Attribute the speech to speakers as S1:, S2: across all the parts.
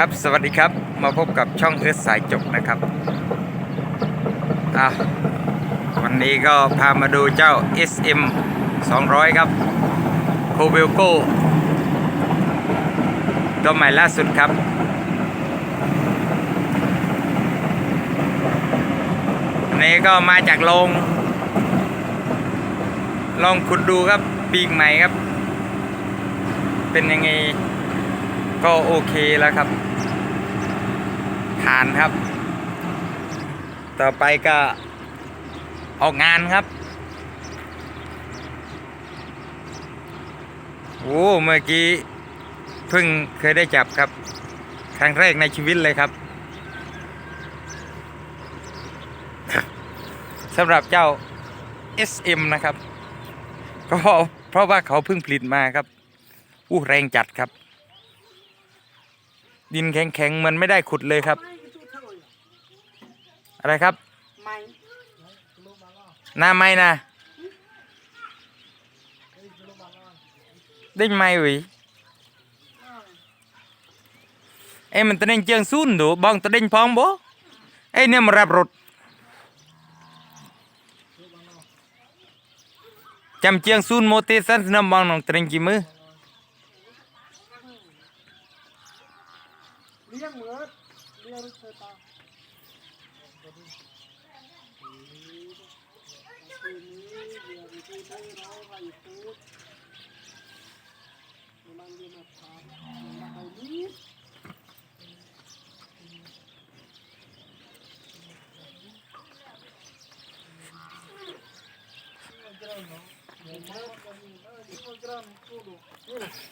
S1: ครับสวัสดีครับมาพบกับช่องเอสสายจกนะครับอะวันนี้ก็พามาดูเจ้า SM 200 ครับโคเวลโกตัวใหม่ล่าสุดครับ อันนี้ก็มาจากโรงลองขุดดูครับปีกใหม่ครับ เป็นยังไง ก็โอเคแล้วครับ ผ่านครับ ต่อไปก็ออกงานครับ โอ้เมื่อกี้เพิ่งเคยได้จับครับ ครั้งแรกในชีวิตเลยครับสำหรับเจ้า SM นะครับ ก็เพราะว่าเขาเพิ่งผลิตมาครับอู้แรงจัดครับ ดินแข็งๆมันไม่ได้ขุดเลยครับ อะไรครับ
S2: ไม่
S1: หน้าไม่นะได้ไหมวิเอ้มันตะเด้งเจียงซุนดูบองตะเด้งพองบ่เอ้เนี่ยมารับรถจำเจียงซุนโมเตสันนำบองน้องตะเด้งกี่มือ
S2: เลี้ยงเหมือนเลี้ยงเธอตา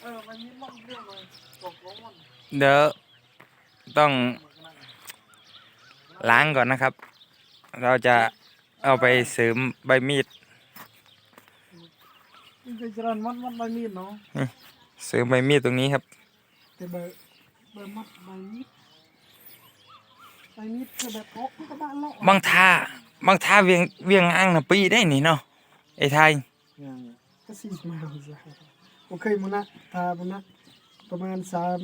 S2: เออมันยิ้มมันเรื่องเลยตกลงมัน
S1: เดี๋ยว ต้องล้างก่อนนะครับ เราจะเอาไปเสริมใบมีด
S2: มันจะจรันมัดมัดใบมีดเนาะ
S1: เสริมใบมีดตรงนี้ครับ
S2: แต่ใบใบมัดใบมีดใบมีดคือแบบโอ๊ะก็บ้านเลาะ
S1: บางท่าบางท่าเวียงเวียงอ่างนะปีได้นี่เนาะไอ้ไทย
S2: อย่างก็สี่สิบห้าองศาโอเคมันนะทามันนะ ประมาณสาม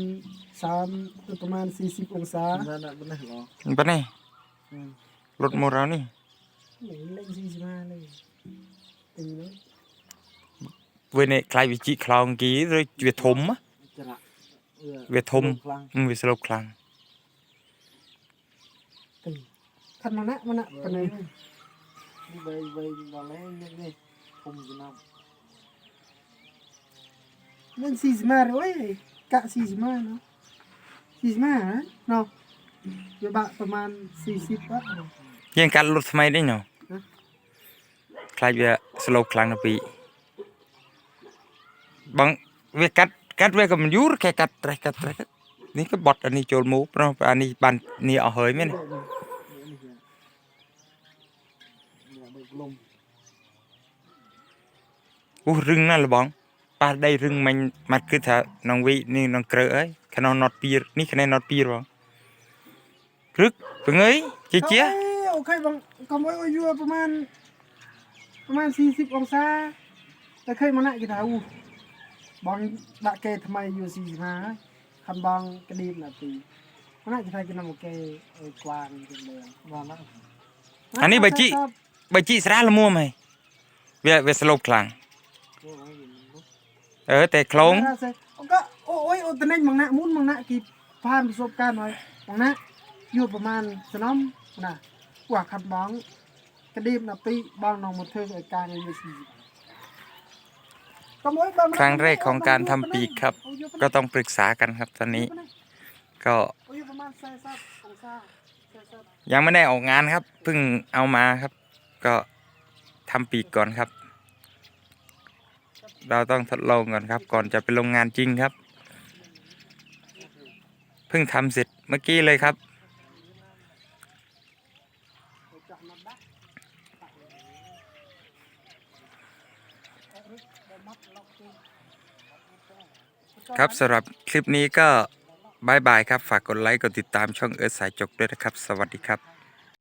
S2: สามประมาณสี่สิบองศา
S3: นั่นน่ะมันไหนหรอ
S1: มันปะนี่รถโมเรานี่
S2: ไหนเล่นสี่สิบห้าเลยตีเลย
S1: เวยในคลายวิจิคลองกี้เลยเวียดทมอะ
S3: จะละเออ
S1: เวียดทม
S3: คลัง
S1: อืมเวียดสลบคลัง
S2: ตีทันมันนะมันนะปะเนี่ย
S3: นี่ใบใบบอลแรงนี่นี่ผมจะน
S2: เล่นสี่สิบห้าเลยเว้ยกะสี่สิบห้าเนาะสี่สิบห้านะเนาะเดี๋ยวบะประมาณสี่สิบวัตต์เนาะ
S1: ยังกัดรถทำไมได้เนาะ
S2: ฮะ
S1: คลายเวีย កស៊ីស្មាណាស៊ីស្មាណាណោវាបាក់ប្រហែល40បាត់យើងកាត់លុតថ្មីនេះណោខ្លាចវា slow ខ្លាំងទៅពីបងវាកាត់កាត់វាក៏មិនយូរគេកាត់ត្រេះកាត់ត្រេះនេះក៏បត់អានេះចូល
S3: មូ
S1: ព្រោះអា
S3: នេះបាននេះអស់ហើយ
S1: មែនអូរឹងណាស់លបង ป้าได้รึงมันมันคือถ้าน้องวินี่น้องเกลือเอ้ยขนมนอดปีนี่คะแนนนอดปีหรอรึกเป็นไงเจี๊ยเจี๊ย
S2: อ้โอเคบางก็ไม่ว่าอยู่ประมาณประมาณสี่สิบองศาแต่เคยมานะกี่ถาอูบางดะเกทำไมอยู่สี่สิบห้าคันบางกระดีมนะตีมานะกี่ถากินน้ำเกเออกวางเป็นเมือง
S3: ว่านั่ง
S1: อันนี้ใบจิใบจิสระละมัวไหมเวียเวียสลบคลัง
S3: โอ้ยมันลุก
S1: เออแต่โคลง
S2: ก็โอ้ยโอ้ตะเน่งบางนะมุนบางนะกี่ผ่านประสบการณ์หน่อยบางนะอยู่ประมาณสนามนะกว่าคันบางกระดีมนะตีบางน้องมาเทิงไอ้การอยู่สี่สิบ
S1: ครั้งแรกของการทำปีกครับ ก็ต้องปรึกษากันครับตอนนี้ ก็
S2: โอ้ยประมาณแสนซับองศาแสนซับ
S1: ยังไม่ได้ออกงานครับเพิ่งเอามาครับ ก็ทำปีกก่อนครับ เราต้องทดลองก่อนครับ ก่อนจะไปลงงานจริงครับ เพิ่งทำเสร็จเมื่อกี้เลยครับ ครับสำหรับคลิปนี้ก็บายบายครับ ฝากกดไลค์ กดติดตามช่องเอิร์ธสายจกด้วยนะครับ สวัสดีครับ